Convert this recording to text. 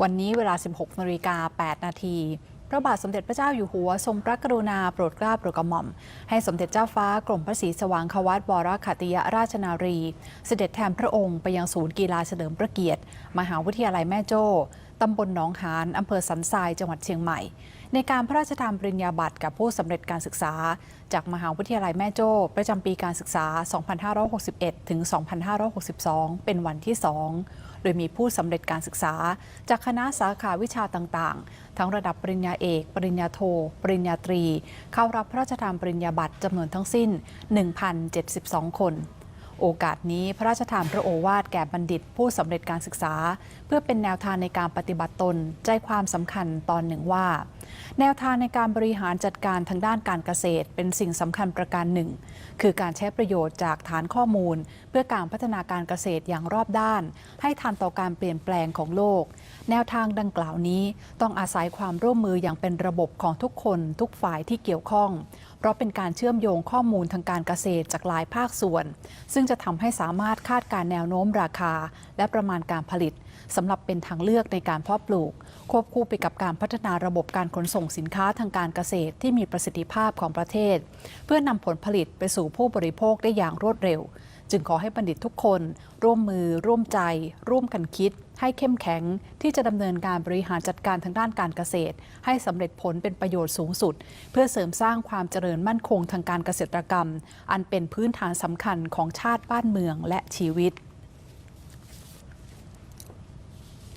วันนี้เวลา 16นาฬิกา8นาทีพระบาทสมเด็จพระเจ้าอยู่หัวทรงพระกรุณาโปรดเกล้าโปรดกระหม่อม ให้สมเด็จเจ้าฟ้ากรมพระศรีสว่างควัตวรคตติยราชนารี เสด็จแทนพระองค์ไปยังศูนย์กีฬาเฉลิมพระเกียรติ มหาวิทยาลัยแม่โจ้ ตำบลหนองหานอำเภอสันทรายจังหวัดเชียงใหม่ ในการพระราชทานปริญญาบัตรกับผู้สำเร็จการศึกษา จากมหาวิทยาลัยแม่โจ้ ประจำปีการศึกษา 2561 ถึง 2562 เป็นวันที่ 2 โดยมีผู้สำเร็จการศึกษา จากคณะสาขาวิชาต่างๆ ทั้งระดับปริญญาเอก ปริญญาโท ปริญญาตรี เข้ารับพระราชทานปริญญาบัตรจำนวนทั้งสิ้น 1,072 คน โอกาสนี้พระราชทานพระโอวาทแก่บัณฑิตผู้สำเร็จการศึกษา เพื่อเป็นแนวทางในการปฏิบัติตน ใจความสำคัญตอนหนึ่งว่า แนวทางในการบริหารจัดการทางด้านการเกษตร เป็นสิ่งสำคัญประการหนึ่ง คือการใช้ประโยชน์จากฐานข้อมูล เพื่อการพัฒนาการเกษตรอย่างรอบด้าน ให้ทันต่อการเปลี่ยนแปลงของโลก แนวทางดังกล่าวนี้ต้องอาศัยความร่วมมืออย่างเป็นระบบของทุกคน ทุกฝ่ายที่เกี่ยวข้อง เพราะเป็นการเชื่อมโยงข้อมูลทางการเกษตรจากหลายภาคส่วน ซึ่งจะทำให้สามารถคาดการแนวโน้มราคา และประมาณการผลิตสำหรับเป็นทางเลือกในการเพาะปลูก ควบคู่ไปกับการพัฒนาระบบการขนส่งสินค้าทางการเกษตรที่มีประสิทธิภาพของประเทศ เพื่อนำผลผลิตไปสู่ผู้บริโภคได้อย่างรวดเร็ว จึงขอให้บัณฑิตทุกคน ร่วมมือ ร่วมใจ ร่วมกันคิด ให้เข้มแข็งที่จะดำเนินการบริหารจัดการทางด้านการเกษตร ให้สำเร็จผลเป็นประโยชน์สูงสุด เพื่อเสริมสร้างความเจริญมั่นคงทางการเกษตรกรรม อันเป็นพื้นฐานสำคัญของชาติบ้านเมืองและชีวิต